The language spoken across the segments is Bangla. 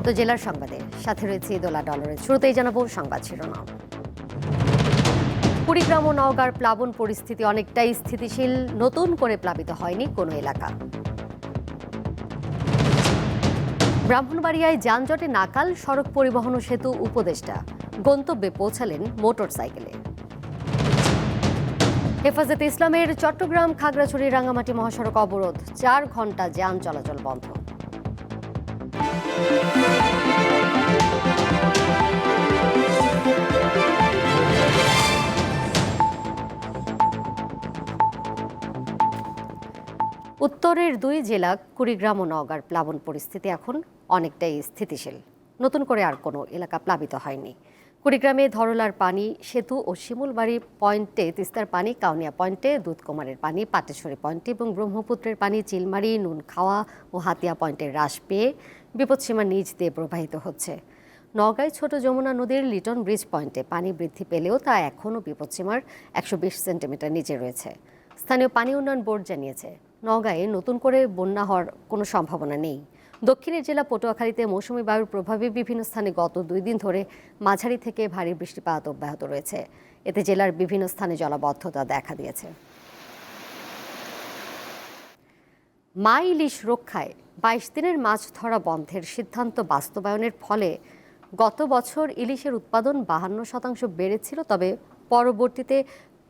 স্বাগত জেলার সংবাদে। সাথে রয়েছে দোলা ডলারের শুরুতেই জানাব সংবাদ শিরোনাম। কুড়িগ্রাম ও নওগাঁর প্লাবন পরিস্থিতি অনেকটাই স্থিতিশীল, নতুন করে প্লাবিত হয়নি কোনো এলাকা। ব্রাহ্মণবাড়িয়ায় যানজটে নাকাল সড়ক পরিবহন ও সেতু উপদেষ্টা। গন্তব্যে পৌঁছালেন মোটর সাইকেলে হেফাজতে ইসলামের চট্টগ্রাম খাগড়াছড়ি রাঙামাটি মহাসড়ক অবরোধ। চার ঘণ্টা যান চলাচল বন্ধ। উত্তরের দুই জেলা, কুড়িগ্রাম ও নওগাঁর প্লাবন পরিস্থিতি এখন অনেকটাই স্থিতিশীল। নতুন করে আর কোনো এলাকা প্লাবিত হয়নি। কুড়িগ্রামে ধরলার পানি, সেতু ও শিমুলবাড়ি পয়েন্টে তিস্তার পানি, কাউনিয়া পয়েন্টে দুধকুমারের পানি, পাটেশ্বরী পয়েন্টে এবং ব্রহ্মপুত্রের পানি, চিলমারি নুন খাওয়া ও হাতিয়া পয়েন্টে হ্রাস পেয়ে বিপদসীমা নিচ দিয়ে প্রবাহিত হচ্ছে। নওগাঁয় ছোট যমুনা নদীর লিটন ব্রিজ পয়েন্টে পানি বৃদ্ধি পেলেও তা এখনও বিপদসীমার একশো বিশ সেন্টিমিটার নিচে রয়েছে। স্থানীয় পানি উন্নয়ন বোর্ড জানিয়েছে, নওগাঁয়ে নতুন করে বন্যা হওয়ার কোনো সম্ভাবনা নেই। দক্ষিণের জেলা পটুয়াখালীতে মৌসুমী বায়ুর প্রভাবে বিভিন্ন স্থানে গত দুই দিন ধরে মাঝারি থেকে ভারী বৃষ্টিপাত অব্যাহত রয়েছে। এতে জেলার বিভিন্ন স্থানে জলাবদ্ধতা দেখা দিয়েছে। মা ইলিশ রক্ষায় বাইশ দিনের মাছ ধরা বন্ধের সিদ্ধান্ত বাস্তবায়নের ফলে গত বছর ইলিশের উৎপাদন বাহান্ন শতাংশ বেড়েছিল, তবে পরবর্তীতে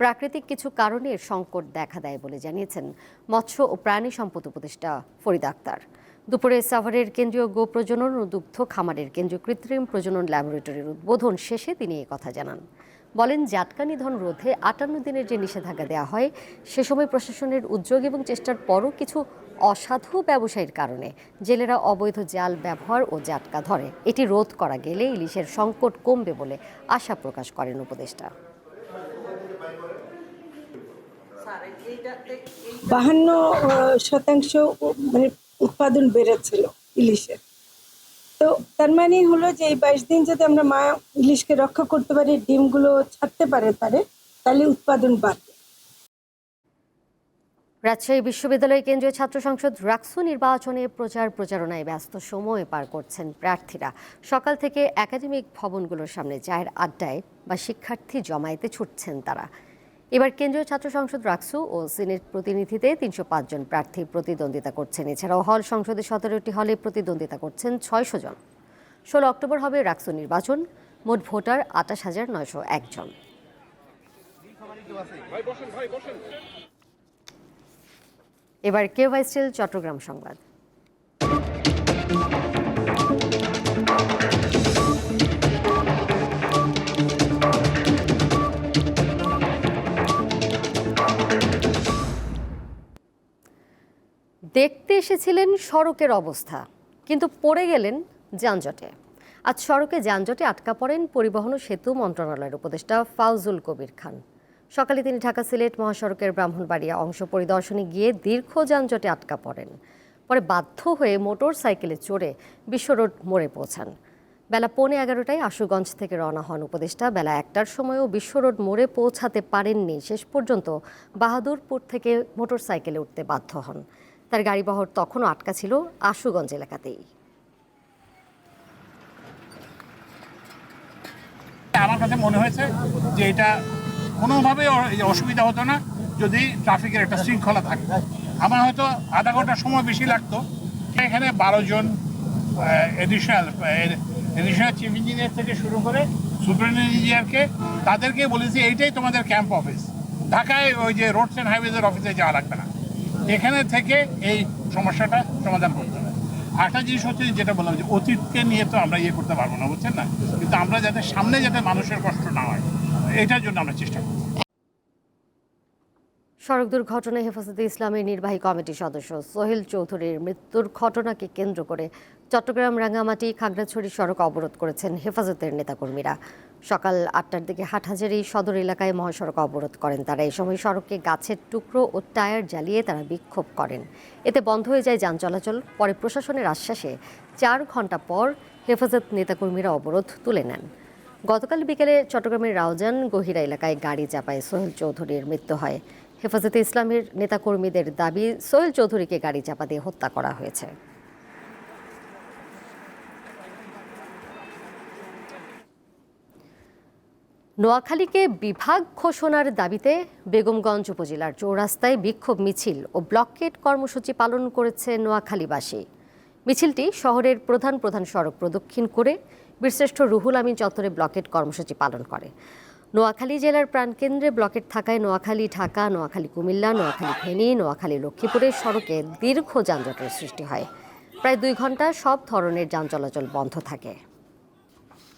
প্রাকৃতিক কিছু কারণে সংকট দেখা দেয় বলে জানিয়েছেন মৎস্য ও প্রাণী সম্পদ উপদেষ্টা ফরিদ আক্তার। দুপুরে সাভারের কেন্দ্রীয় গো প্রজনন ও দুগ্ধ খামারের কেন্দ্রীয় কৃত্রিম প্রজনন ল্যাবরেটরির উদ্বোধন শেষে তিনি কথা জানান। বলেন জাটকা নিধন রোধে আটান্ন দিনের যে নিষেধাজ্ঞা দেওয়া হয়, সে সময় প্রশাসনের উদ্যোগ এবং চেষ্টার পরও কিছু অসাধু ব্যবসায়ীর কারণে জেলেরা অবৈধ জাল ব্যবহার ও জাটকা ধরে। এটি রোধ করা গেলে ইলিশের সংকট কমবে বলে আশা প্রকাশ করেন উপদেষ্টা। বাহান্ন শতাংশ মানে উৎপাদন বেড়েছিল ইলিশের। তো তার মানে হলো যে এই বাইশ দিন যদি আমরা মা ইলিশকে রক্ষা করতে পারি, ডিমগুলো ছাড়তে পারে, তাহলে উৎপাদন বাড়বে। রাজশাহী বিশ্ববিদ্যালয় কেন্দ্রীয় ছাত্র সংসদ রাকসু নির্বাচনে প্রচার প্রচারণায় ব্যস্ত সময় পার করছেন প্রার্থীরা। সকাল থেকে একাডেমিক ভবনগুলোর সামনে চায়ের আড্ডায় বা শিক্ষার্থী জমায়েতে ছুটছেন তারা। এবার কেন্দ্রীয় ছাত্র সংসদ রাকসু ও সিনেট প্রতিনিধিতে তিনশো জন প্রার্থী প্রতিদ্বন্দ্বিতা করছেন। এছাড়াও হল সংসদে সতেরোটি হলে প্রতিদ্বন্দ্বিতা করছেন ছয়শো জন। ষোলো অক্টোবর হবে রাকসু নির্বাচন। মোট ভোটার আটাশ হাজার নয়শো একজন এবার কে ভাইস্টিল চট্টগ্রাম সংবাদ। দেখতে এসেছিলেন সড়কের অবস্থা, কিন্তু পড়ে গেলেন যানজটে। আজ সড়কে যানজটে আটকা পড়েন পরিবহন ও সেতু মন্ত্রণালয়ের উপদেষ্টা ফাউজুল কবির খান। সকালে তিনি ঢাকা সিলেট মহাসড়কের ব্রাহ্মণবাড়িয়া অংশ পরিদর্শনে গিয়ে দীর্ঘ যানজটে আটকা পড়েন। পরে বাধ্য হয়ে মোটর সাইকেলে চড়ে বিশ্ব রোড মোড়ে পৌঁছান। বেলা পৌনে এগারোটায় আশুগঞ্জ থেকে রওনা হন উপদেষ্টা। বেলা একটার সময়ও বিশ্ব রোড মোড়ে পৌঁছাতে পারেননি। শেষ পর্যন্ত বাহাদুরপুর থেকে মোটর সাইকেলে উঠতে বাধ্য হন। তার গাড়িবহর তখনও আটকা ছিল আশুগঞ্জ এলাকাতেই। আমার কাছে মনে হয়েছে যে এটা কোনোভাবে অসুবিধা হতো না যদি ট্রাফিকের একটা শৃঙ্খলা থাকতো আমার হয়তো আধা ঘণ্টা সময় বেশি লাগতো। এখানে বারো জন এডিশনাল এডিশনাল চিফ ইঞ্জিনিয়ার থেকে শুরু করে সুপারিনটেন্ডেন্ট ইঞ্জিনিয়ারকে তাদেরকে বলেছি, এইটাই তোমাদের ক্যাম্প অফিস ঢাকায় ওই যে রোডস অ্যান্ড হাইওয়েজের অফিসে যাওয়া লাগবে না। এখানে থেকে এই সমস্যাটা সমাধান করতে হবে। আরেকটা জিনিস হচ্ছে যেটা বললাম যে, অতীতকে নিয়ে তো আমরা ইয়ে করতে পারব না, বুঝছেন না? কিন্তু আমরা যাতে সামনে যাতে মানুষের কষ্ট না হয় এটার জন্য আমরা চেষ্টা করব। সড়ক দুর্ঘটনায় হেফাজতে ইসলামের নির্বাহী কমিটির সদস্য সোহেল চৌধুরীর মৃত্যুর ঘটনাকে কেন্দ্র করে চট্টগ্রাম রাঙ্গামাটি খাগড়াছড়ি সড়ক অবরোধ করেছেন হেফাজতের নেতাকর্মীরা। সকাল আটটার দিকে হাটহাজারি সদর এলাকায় মহাসড়ক অবরোধ করেন তারা। এই সময় সড়কে গাছের টুকরো ও টায়ার জ্বালিয়ে তারা বিক্ষোভ করেন। এতে বন্ধ হয়ে যায় যান চলাচল, পরে প্রশাসনের আশ্বাসে চার ঘণ্টা পর হেফাজত নেতাকর্মীরা অবরোধ তুলে নেন। গতকাল বিকেলে চট্টগ্রামের রাউজান গহিরা এলাকায় গাড়ি চাপায় সোহেল চৌধুরীর মৃত্যু হয়। হেফাজতে ইসলামের নেতাকর্মীদের দাবি, সোহেল চৌধুরীকে গাড়ি চাপা দিয়ে হত্যা করা হয়েছে। নোয়াখালীকে বিভাগ ঘোষণার দাবিতে বেগমগঞ্জ উপজেলার চৌরাস্তায় বিক্ষোভ মিছিল ও ব্লকেট কর্মসূচি পালন করেছে নোয়াখালীবাসী। মিছিলটি শহরের প্রধান প্রধান সড়ক প্রদক্ষিণ করে বীরশ্রেষ্ঠ রুহুল আমিন চত্বরে ব্লকেট কর্মসূচি পালন করে। নোয়াখালী জেলার প্রাণকেন্দ্রে ব্লকেট থাকায় নোয়াখালী, ঢাকা, নোয়াখালী, কুমিল্লা, নোয়াখালী, ফেনী, নোয়াখালী লক্ষ্মীপুরের সড়কে দীর্ঘ যানজটের সৃষ্টি হয়। প্রায় দুই ঘণ্টা সব ধরনের যান চলাচল বন্ধ থাকে।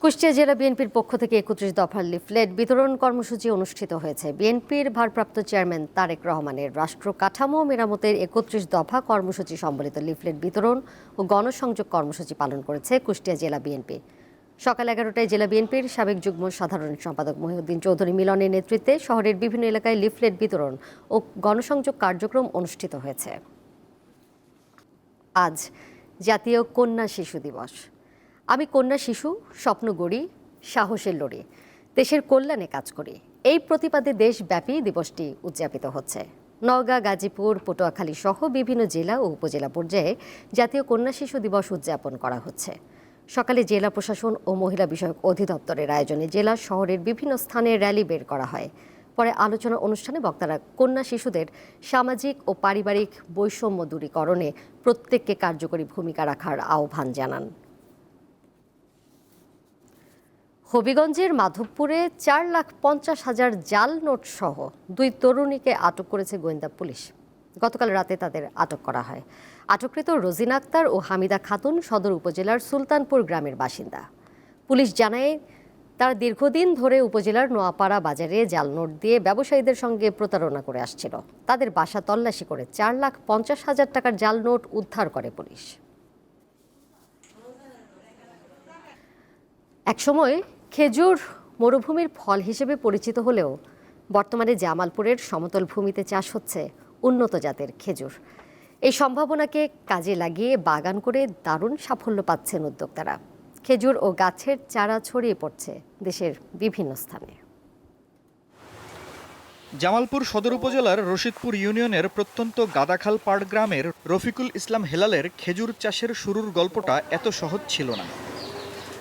কুষ্টিয়া জেলা বিএনপির পক্ষ থেকে একত্রিশ দফার লিফলেট বিতরণ কর্মসূচি অনুষ্ঠিত হয়েছে। বিএনপির ভারপ্রাপ্ত চেয়ারম্যান তারেক রহমানের রাষ্ট্র কাঠামো মেরামতের একত্রিশ দফা কর্মসূচি সম্বলিত লিফলেট বিতরণ ও গণসংযোগ কর্মসূচি পালন করেছে কুষ্টিয়া জেলা বিএনপি। সকাল এগারোটায় জেলা বিএনপির সাবেক যুগ্ম সাধারণ সম্পাদক মহিউদ্দিন চৌধুরী মিলনের নেতৃত্বে শহরের বিভিন্ন এলাকায় লিফলেট বিতরণ ও গণসংযোগ কার্যক্রম অনুষ্ঠিত হয়েছে। আজ জাতীয় কন্যা শিশু দিবস। আমি কন্যা শিশু, স্বপ্ন গড়ি, সাহসের লড়ি, দেশের কল্যাণে কাজ করি। এই প্রতিপাদে দেশব্যাপী দিবসটি উদযাপিত হচ্ছে। নওগাঁ, গাজীপুর, পটুয়াখালী সহ বিভিন্ন জেলা ও উপজেলা পর্যায়ে জাতীয় কন্যা শিশু দিবস উদযাপন করা হচ্ছে। সকালে জেলা প্রশাসন ও মহিলা বিষয়ক অধিদপ্তরের আয়োজনে জেলা শহরের বিভিন্ন স্থানে র্যালি বের করা হয়। পরে আলোচনা অনুষ্ঠানে বক্তারা কন্যা শিশুদের সামাজিক ও পারিবারিক বৈষম্য দূরীকরণে প্রত্যেককে কার্যকরী ভূমিকা রাখার আহ্বান জানান। হবিগঞ্জের মাধবপুরে চার লাখ পঞ্চাশ হাজার জাল নোট সহ দুই তরুণীকে আটক করেছে গোয়েন্দা পুলিশ। গতকাল রাতে তাদের আটক করা হয়। আটককৃত রোজিনা আক্তার ও হামিদা খাতুন সদর উপজেলার সুলতানপুর গ্রামের বাসিন্দা। পুলিশ জানায়, তারা দীর্ঘদিন ধরে উপজেলার নোয়াপাড়া বাজারে জাল নোট দিয়ে ব্যবসায়ীদের সঙ্গে প্রতারণা করে আসছিল। তাদের বাসা তল্লাশি করে চার লাখ পঞ্চাশ হাজার টাকার জাল নোট উদ্ধার করে পুলিশ। একসময় খেজুর মরুভূমির ফল হিসেবে পরিচিত হলেও বর্তমানে জামালপুরের সমতল ভূমিতে চাষ হচ্ছে। উন্নত জাতের খেজুর। এই সম্ভাবনাকে কাজে লাগিয়ে বাগান করে দারুণ সাফল্য পাচ্ছেন উদ্যোক্তারা। খেজুর ও গাছের চারা ছড়িয়ে পড়ছে দেশের বিভিন্ন স্থানে। জামালপুর সদর উপজেলার রশিদপুর ইউনিয়নের প্রত্যন্ত গাদাখাল পাড় গ্রামের রফিকুল ইসলাম হেলালের খেজুর চাষের শুরুর গল্পটা এত সহজ ছিল না।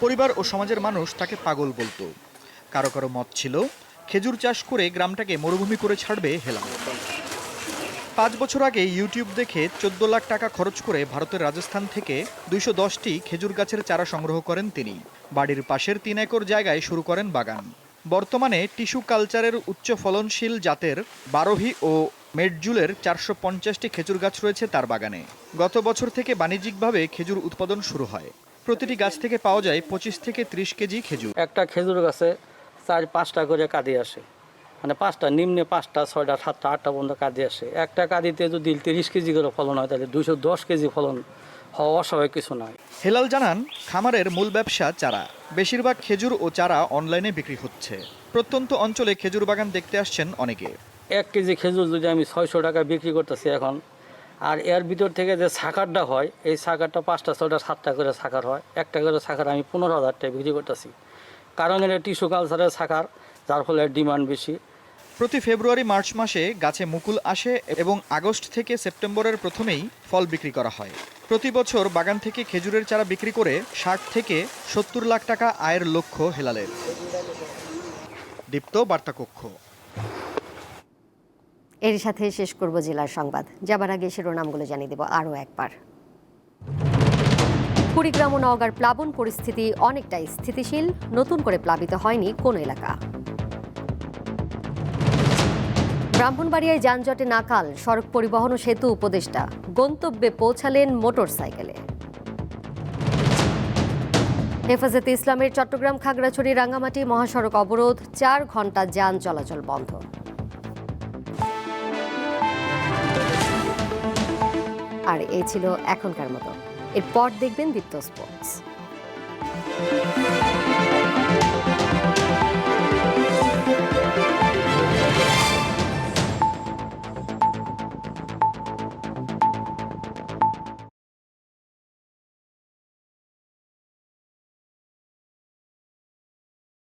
পরিবার ও সমাজের মানুষ তাকে পাগল বলতো। কারও কারও মত ছিল, খেজুর চাষ করে গ্রামটাকে মরুভূমি করে ছাড়বে হেলাল। পাঁচ বছর আগে ইউটিউব দেখে চোদ্দ লাখ টাকা খরচ করে ভারতের রাজস্থান থেকে দুইশো দশটি খেজুর গাছের চারা সংগ্রহ করেন তিনি। বাড়ির পাশের তিন একর জায়গায় শুরু করেন বাগান। বর্তমানে টিস্যু কালচারের উচ্চ ফলনশীল জাতের বারোহি ও মেডজুলের চারশো পঞ্চাশটি খেজুর গাছ রয়েছে তার বাগানে। গত বছর থেকে বাণিজ্যিকভাবে খেজুর উৎপাদন শুরু হয়। প্রতিটি গাছ থেকে পাওয়া যায় পঁচিশ থেকে ত্রিশ কেজি খেজুর। একটা খেজুর গাছে চার পাঁচটা করে কাঁদি আসে। মানে পাঁচটা নিম্নে পাঁচটা ছয়টা সাতটা আটটা পর্যন্ত কাঁদি আসে। একটা কাঁদিতে যদি তিরিশ কেজি করে ফলন হয় তাহলে দুইশো দশ কেজি ফলন হওয়া অস্বাভাবিক কিছু নয়। হেলাল জানান খামারের মূল ব্যবসা চারা। বেশিরভাগ খেজুর ও চারা অনলাইনে বিক্রি হচ্ছে। প্রত্যন্ত অঞ্চলে খেজুর বাগান দেখতে আসছেন অনেকে। এক কেজি খেজুর যদি আমি ছয়শো টাকা বিক্রি করতেছি এখন আর এর ভিতর থেকে যে সাকারটা হয় এই সাকারটা পাঁচটা ছয়টা সাতটা করে সাকার হয়। একটা করে সাকার আমি পনেরো হাজার টাকা বিক্রি করতেছি। কারণ এটা টিস্যু কালচারের সাকার যার ফলে ডিমান্ড বেশি। প্রতি ফেব্রুয়ারি মার্চ মাসে গাছে মুকুল আসে এবং আগস্ট থেকে সেপ্টেম্বরের প্রথমেই ফল বিক্রি করা হয়। প্রতি বছর বাগান থেকে খেজুরের চারা বিক্রি করে ষাট থেকে সত্তর লাখ টাকা আয়ের লক্ষ্য হেলালের। দীপ্ত বার্তাকক্ষ। এর সাথে শেষ করব জেলার সংবাদ। যাবার আগে শিরোনামগুলো জানিয়ে দেব আরও একবার। কুড়িগ্রাম ও নওগাঁর প্লাবন পরিস্থিতি অনেকটাই স্থিতিশীল, নতুন করে প্লাবিত হয়নি কোনো এলাকা। ব্রাহ্মণবাড়িয়ায় যানজটে নাকাল সড়ক পরিবহন ও সেতু উপদেষ্টা। গন্তব্যে পৌঁছালেন মোটর সাইকেলে হেফাজতে ইসলামের চট্টগ্রাম খাগড়াছড়ি রাঙ্গামাটি মহাসড়ক অবরোধ, চার ঘণ্টা যান চলাচল বন্ধ। আর এই ছিল এখনকার মতো। এরপর দেখবেন দীপ্ত স্পোর্টস।